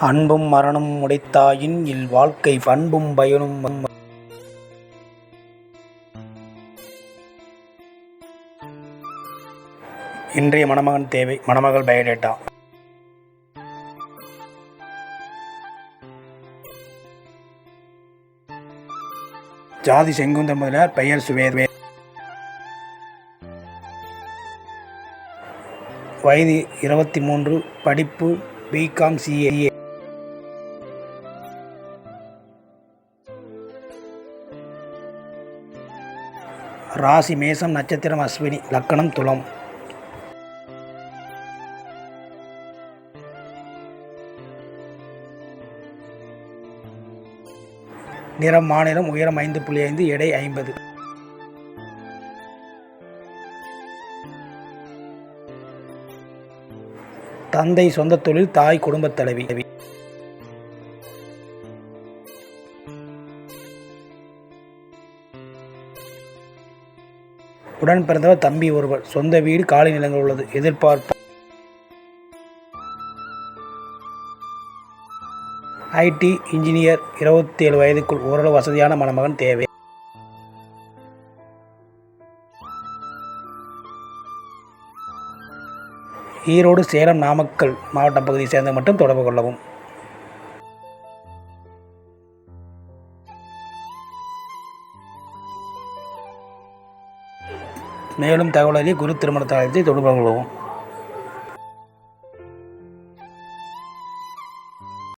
அன்பும் மரணம் உடைத்தாயின் இல் வாழ்க்கை பண்பும் பயனும் இன்றைய மணமகன் தேவை மணமகள் பயோடேட்டா. ஜாதி செங்குந்த முதலியார் பெயர் சுவேதே வயது இருபத்தி மூன்று படிப்பு பிகாம் சிஏ ராசி மேசம் நட்சத்திரம் அஸ்வினி லக்கணம் துலம். நிறம் மாநிலம் உயரம் ஐந்து புள்ளி ஐந்து எடை ஐம்பது. தந்தை சொந்த தொழில் தாய் குடும்பத் தலைவி. உடன் பிறந்தவர் தம்பி ஒருவர். சொந்த வீடு காலை நிலங்கள் உள்ளது. எதிர்பார்ப்பு. ஐடி இன்ஜினியர் இருபத்தி ஏழு வயதுக்குள் ஓரளவு வசதியான மணமகன் தேவை. ஈரோடு சேலம் நாமக்கல் மாவட்டம் பகுதியை சேர்ந்த மட்டும் தொடர்பு கொள்ளவும். மேலும் தகவலை குரு திருமண தளத்தை தொடர்பு கொள்ளவும்.